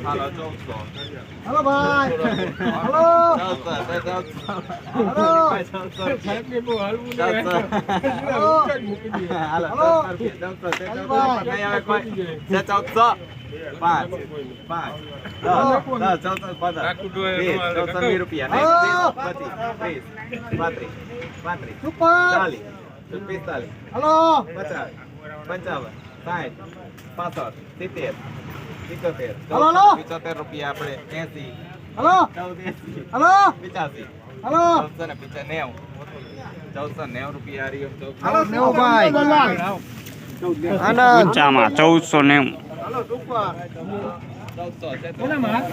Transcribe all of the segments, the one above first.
હાલો. ચૌદસો હલો ભાઈ હલો ચૌદસો પાંચ પાંચ દસ ચૌદસો પંદર વીસ ચૌદસો રૂપિયા ત્રીસ પાંત્રીસ પાંત્રીસ ચાલીસ પિસ્તાલીસ પચાસ, પંચાવન, સાઠ પાસઠ સિત્તેર હલો, હલો. રૂપિયા આપણે એસી. હલો. હલો. પિચાસી હલો. ચૌદસો ને નેવું. ચૌદસો નેવું રૂપિયા રહ્યો ચૌદસો નેવુભાઈ આનંદ. ઊંચામાં ચૌદસો નેવું. હલો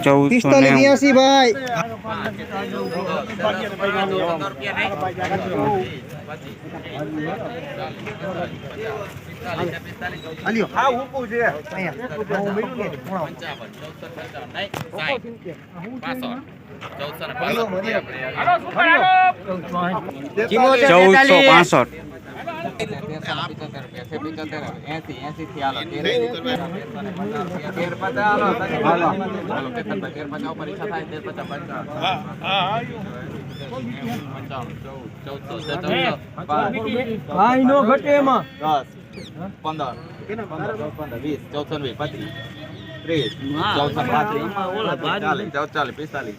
ચૌદસો નેવું. બ્યાસી ભાઈ. ચૌદસો, ને ને પાસઠ, ભાઈ નો ઘટે એમાં પંદર પંદર વીસ ચૌદ વીસ પચીસ ત્રીસ પાંત્રીસ ચાલીસ ચૌદ ચાલીસ પિસ્તાલીસ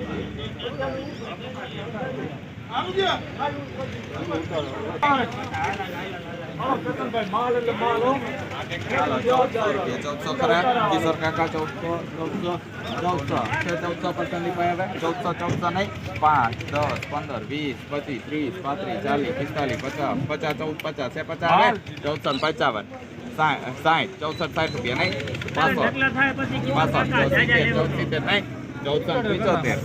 ચૌદસો ખરા કાકા ચૌદસો ચૌદસો ચૌદસો છે ચૌદસો હવે? ચૌદસો ચૌદસો નહીં પાંચ દસ પંદર વીસ પચીસ ત્રીસ પાંત્રીસ ચાલીસ પિસ્તાલીસ પચાસ પચાસ ચૌદ પચાસ છે પચાસ હવે ચૌદસો ને પંચાવન સાઠ સાઠ ચૌદસો ને સાઠ રૂપિયા નહીં પાસઠ પાસઠ ચૌદ સિત્તેર નહીં ચૌદસો પિચોતેર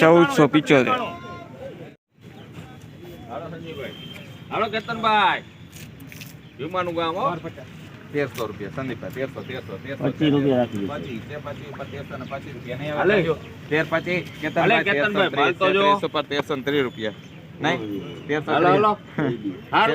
ચૌદસો પિચોતેર હાલો કેતનભાઈ. વિમાનું ગામ તેરસો રૂપિયા સંદીપભાઈ તેરસો તેરસો તેરસો. પચીસ રૂપિયા પચીસ તેરસો ને પચીસ રૂપિયા નહીં તેર પચીસ કેતનભાઈ તેરસો ત્રીસ રૂપિયા. નહીં તેરસો. ત્રીસ